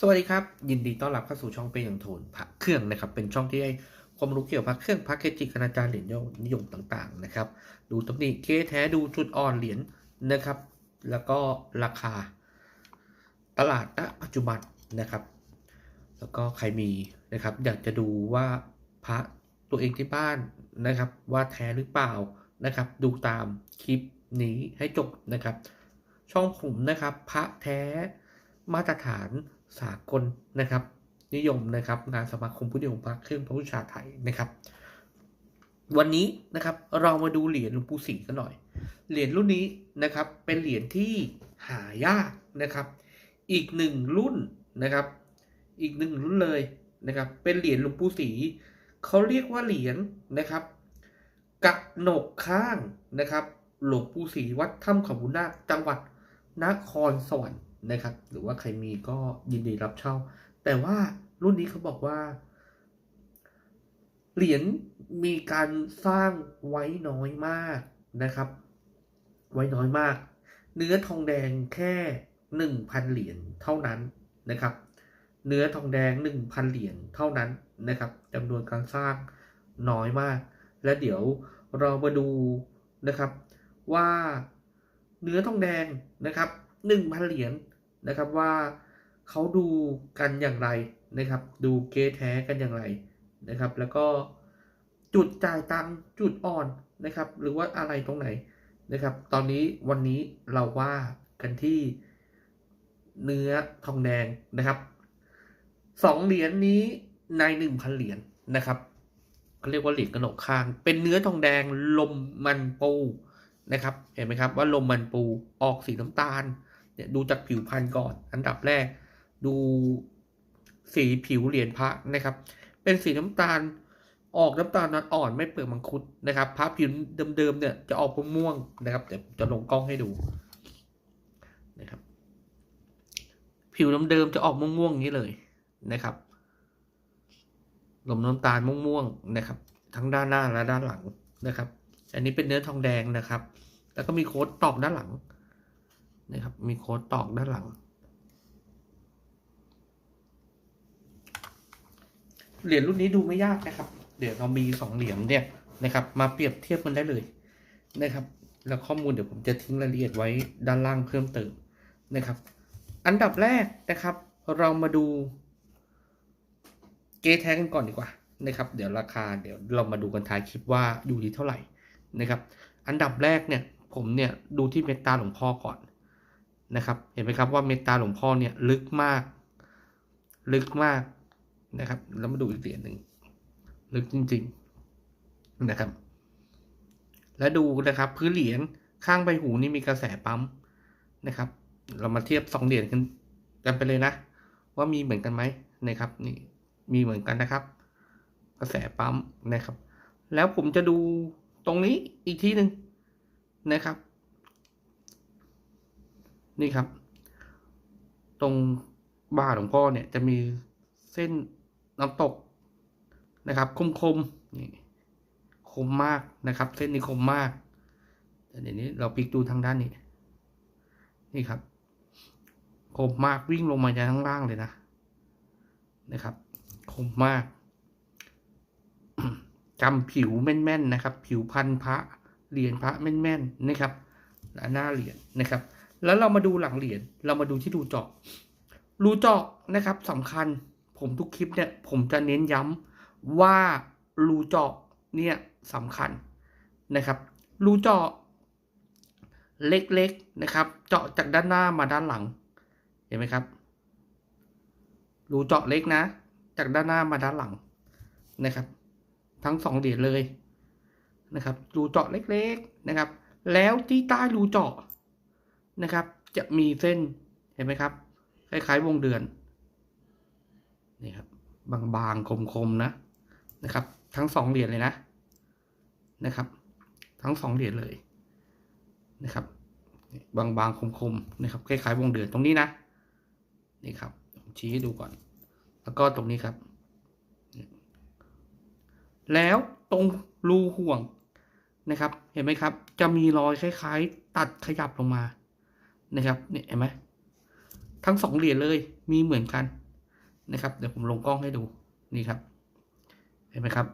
สวัสดีครับ ยินดีต้อนรับเข้าสู่ช่องเป็นอย่างโทนพระเครื่องนะครับ เป็นช่องที่ให้ความรู้เกี่ยวกับพระเครื่องพระเกจิคณาจารย์เหรียญยอดนิยมต่างๆนะครับ ดูตำหนิเก๊แท้ดูจุดอ่อนเหรียญนะครับ แล้วก็ราคาตลาดณปัจจุบันนะครับ แล้วก็ใครมีนะครับ อยากจะดูว่าพระตัวเองที่บ้านนะครับ ว่าแท้หรือเปล่านะครับ ดูตามคลิปนี้ให้จบนะครับ ช่องผมนะครับ พระแท้มาตรฐาน สากลนะครับ นิยมนะครับ งานสมาคมผู้นิยมพระเครื่องพระวิชาไทยนะครับ วันนี้นะครับเรามาดูเหรียญหลวงปู่ศรีกันหน่อย เหรียญรุ่นนี้นะครับเป็นเหรียญที่หายากนะครับ อีกหนึ่งรุ่นนะครับ อีกหนึ่งรุ่นเลยนะครับ เป็นเหรียญหลวงปู่ศรีเขาเรียกว่าเหรียญนะครับกระหนกข้างนะครับ หลวงปู่ศรีวัดถ้ำขบุญนาจังหวัดนครสวรรค์ นะครับ หรือว่าใครมีก็ยินดีรับเช่า แต่ว่ารุ่นนี้เขาบอกว่า เหรียญมีการสร้างไว้น้อยมากนะครับ ไว้น้อยมาก เนื้อทองแดงแค่หนึ่งพันเหรียญเท่านั้นนะครับ เนื้อทองแดงหนึ่งพันเหรียญเท่านั้นนะครับจำนวนการสร้างน้อยมาก และเดี๋ยวเรามาดูนะครับว่าเนื้อทองแดงนะครับหนึ่งพันเหรียญ นะครับว่าเขาดูกันอย่างไรนะครับ ดูเกแท้กันอย่างไรนะครับ แล้วก็จุดจ่ายตังจุดอ่อนนะครับ หรือว่าอะไรตรงไหนนะครับ ตอนนี้วันนี้เราว่ากันที่เนื้อทองแดงนะครับสองเหรียญนี้ในหนึ่งพันเหรียญนะครับเขาเรียกว่าเหรียญกระหนกข้าง เป็นเนื้อทองแดงลมมันปูนะครับ เห็นไหมครับว่าลมมันปูออกสีน้ำตาล เนี่ยดูจากผิวพันธุ์ก่อน อันดับแรก ดูสีผิวเหรียญพระนะครับ เป็นสีน้ำตาลออกน้ำตาลอ่อนไม่เปลือกมังคุดนะครับพระผิวเดิมๆเนี่ยจะออกม่วงๆนะครับเดี๋ยวจะลงกล้องให้ดูนะครับ ผิวเดิมๆจะออกม่วงๆอย่างนี้เลยนะครับลมน้ำตาลม่วงๆนะครับ ทั้งด้านหน้าและด้านหลังนะครับ อันนี้เป็นเนื้อทองแดงนะครับ แล้วก็มีโค้ดตอกด้านหลัง นะครับ มีโค้ดตอกด้านหลัง เหรียญรุ่นนี้ดูไม่ยากนะครับ เดี๋ยวเรามีสองเหรียญเนี่ยนะครับ มาเปรียบเทียบกันได้เลยนะครับ แล้วข้อมูลเดี๋ยวผมจะทิ้งรายละเอียดไว้ด้านล่างเพิ่มเติมนะครับ อันดับแรกนะครับ เรามาดูเกแท้กันก่อนดีกว่านะครับ เดี๋ยวราคาเดี๋ยวเรามาดูกันท้ายคลิปว่าอยู่ที่เท่าไหร่นะครับ อันดับแรกเนี่ยผมเนี่ยดูที่เมตตาหลวงพ่อก่อน นะครับ เห็นไหมครับว่าเมตตาหลวงพ่อเนี่ยลึกมาก ลึกมากนะครับ แล้วมาดูอีกเหรียญหนึ่งลึกจริง ๆนะครับ และดูนะครับ พื้นเหรียญข้างใบหูนี่มีกระแสปั๊มนะครับ เรามาเทียบสองเหรียญกันกันไปเลยนะ ว่ามีเหมือนกันไหมนะครับ นี่มีเหมือนกันนะครับ กระแสปั๊มนะครับ แล้วผมจะดูตรงนี้อีกทีหนึ่งนะครับ นี่ครับ ตรงบ่าหลวงพ่อเนี่ยจะมีเส้นน้ำตกนะครับ คมคมๆนี่คมมากนะครับ เส้นนี้คมมากแต่เดี๋ยวนี้เราพลิกดูทางด้านนี้ นี่ครับคมมากวิ่งลงมาจากข้างล่างเลยนะนะครับคมมากจำผิวแม่นๆนะครับ ผิวพันพระเหรียญพระแม่นๆนะครับและหน้าเหรียญนะครับ แล้วเรามาดูหลังเหรียญเรามาดูที่รูเจาะรูเจาะนะครับสำคัญผมทุกคลิปเนี่ยผมจะเน้นย้ำว่ารูเจาะเนี่ยสำคัญนะครับรูเจาะเล็กๆนะครับ เจาะจากด้านหน้ามาด้านหลังเห็นไหมครับรูเจาะเล็กนะ จากด้านหน้ามาด้านหลังนะครับ ทั้งสองเหรียญเลยนะครับรูเจาะเล็กๆนะครับ แล้วที่ใต้รูเจาะ นะครับ จะมีเส้นเห็นไหมครับ คล้ายๆวงเดือนนี่ครับบางๆคมๆนะนะครับ ทั้งสองเหรียญเลยนะนะครับ ทั้งสองเหรียญเลยนะครับบางๆคมๆนะครับคล้ายๆวงเดือนตรงนี้นะนี่ครับผมชี้ให้ดูก่อน แล้วก็ตรงนี้ครับ แล้วตรงรูห่วงนะครับ เห็นไหมครับ จะมีรอยคล้าย ๆ ตัดขยับลงมา นะครับเนี่ยเห็นไหมทั้งสองเหรียญเลยมีเหมือนกันนะครับ เดี๋ยวผมลงกล้องให้ดูนี่ครับ เห็นไหมครับ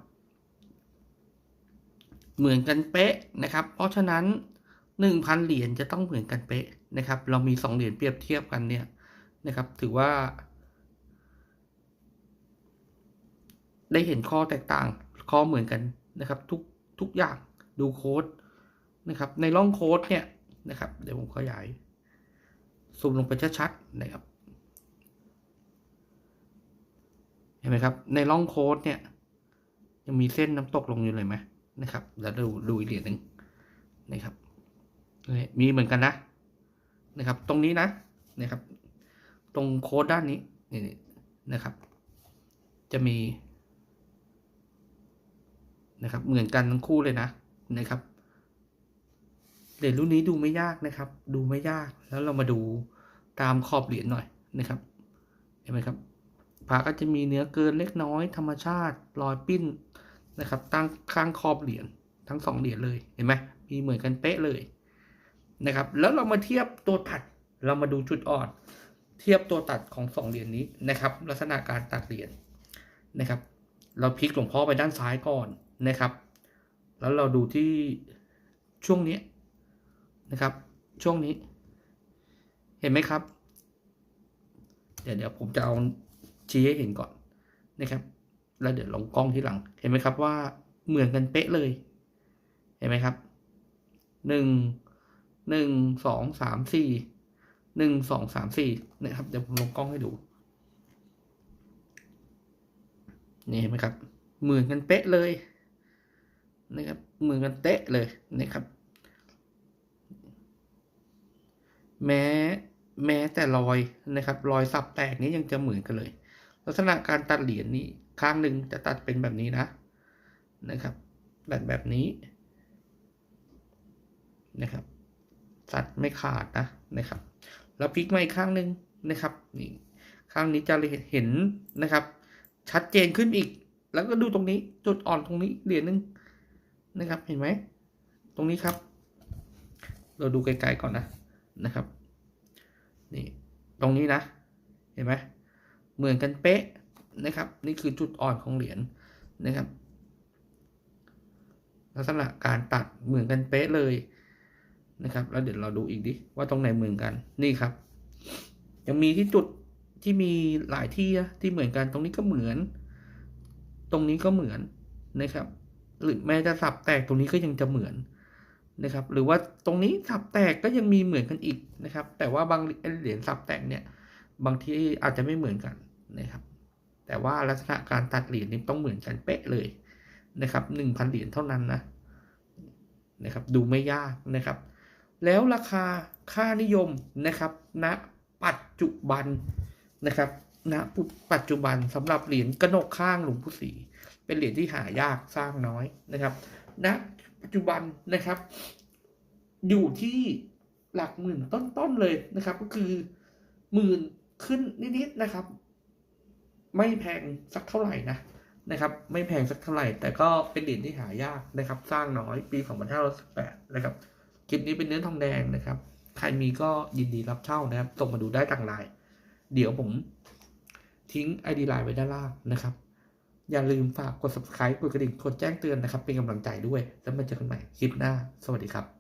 เหมือนกันเป๊ะนะครับ เพราะฉะนั้นหนึ่งพันเหรียญจะต้องเหมือนกันเป๊ะนะครับ เรามีสองเหรียญเปรียบเทียบกันเนี่ยนะครับ ถือว่า ได้เห็นข้อแตกต่างข้อเหมือนกันนะครับ ทุกทุกอย่างดูโค้ดนะครับ ในร่องโค้ดเนี่ยนะครับ เดี๋ยวผมขยาย ซูมลงไปชัดๆนะครับ เห็นไหมครับ ในร่องโค้ดเนี่ย ยังมีเส้นน้ำตกลงอยู่เลยไหมนะครับแล้วดูดูอีกเหรียญหนึ่งนะครับนี่มีเหมือนกันนะนะครับ ตรงนี้นะนะครับ ตรงโค้ดด้านนี้นี่นี่นะครับ จะมีนะครับ เหมือนกันทั้งคู่เลยนะนะครับ เหรียญรุ่นนี้ดูไม่ยากนะครับ ดูไม่ยากแล้วเรามาดูตามขอบเหรียญหน่อยนะครับ เห็นไหมครับพระก็จะมีเนื้อเกินเล็กน้อย ธรรมชาติรอยปิ้นนะครับ ตั้งข้างขอบเหรียญทั้งสองเหรียญเลยเห็นไหมมีเหมือนกันเป๊ะเลยนะครับ แล้วเรามาเทียบตัวตัดเรามาดูจุดอ่อน เทียบตัวตัดของสองเหรียญนี้นะครับ ลักษณะการตัดเหรียญนะครับ เราพลิกหลวงพ่อไปด้านซ้ายก่อนนะครับ แล้วเราดูที่ช่วงนี้ นะครับ ช่วงนี้ เห็นไหมครับ เดี๋ยวเดี๋ยวผมจะเอาชี้ให้เห็นก่อนนะครับ แล้วเดี๋ยวลงกล้องที่หลัง เห็นไหมครับว่าเหมือนกันเป๊ะเลย เห็นไหมครับหนึ่งหนึ่งสองสามสี่หนึ่งสองสามสี่นะครับ เดี๋ยวผมลงกล้องให้ดูนี่เห็นไหมครับ เหมือนกันเป๊ะเลยนะครับ เหมือนกันเป๊ะเลยนะครับ แม้แม้แต่รอยนะครับ รอยสับแตกนี้ยังจะเหมือนกันเลย ลักษณะการตัดเหรียญนี้ข้างหนึ่งจะตัดเป็นแบบนี้นะนะครับตัดแบบนี้นะครับตัดไม่ขาดนะนะครับ แล้วพลิกมาอีกข้างหนึ่งนะครับนี่ข้างนี้จะเห็นนะครับ ชัดเจนขึ้นอีก แล้วก็ดูตรงนี้จุดอ่อนตรงนี้เหรียญหนึ่งนะครับ เห็นไหมตรงนี้ครับ เราดูไกลๆก่อนนะ นะครับนี่ตรงนี้นะเห็นไหมเหมือนกันเป๊ะนะครับ นี่คือจุดอ่อนของเหรียญนะครับลักษณะการตัดเหมือนกันเป๊ะเลยนะครับ แล้วเดี๋ยวเราดูอีกดิว่าตรงไหนเหมือนกันนี่ครับยังมีที่จุดที่มีหลายที่ที่เหมือนกันตรงนี้ก็เหมือน ตรงนี้ก็เหมือนนะครับ หรือแม้จะสับแตกตรงนี้ก็ยังจะเหมือน นะครับ หรือว่าตรงนี้สับแตกก็ยังมีเหมือนกันอีกนะครับ แต่ว่าบางเหรียญสับแตกเนี่ยบางทีอาจจะไม่เหมือนกันนะครับ แต่ว่าลักษณะการตัดเหรียญนี่ต้องเหมือนกันเป๊ะเลยนะครับหนึ่งพันเหรียญเท่านั้นนะนะครับ ดูไม่ยากนะครับ แล้วราคาค่านิยมนะครับณนะปัจจุบันนะครับณนะปัจจุบันสำหรับเหรียญกระหนกข้างหลวงปู่ศรีเป็นเหรียญที่หายากสร้างน้อยนะครับ ณนะปัจจุบันนะครับ อยู่ที่หลักหมื่นต้นๆเลยนะครับ ก็คือหมื่นขึ้นนิดๆนะครับ ไม่แพงสักเท่าไหร่นะนะครับ ไม่แพงสักเท่าไหร่ แต่ก็เป็นเหรียญที่หายากนะครับ สร้างน้อยปี2518นะครับคลิปนี้เป็นเนื้อทองแดงนะครับ ใครมีก็ยินดีรับเช่านะครับส่งมาดูได้ทางไลน์เดี๋ยวผมทิ้ง ID ไลน์ไว้ด้านล่างนะครับ อย่าลืมฝากกด subscribe กดกระดิ่งกดแจ้งเตือนนะครับ เป็นกำลังใจด้วย แล้วมาเจอกันใหม่คลิปหน้า สวัสดีครับ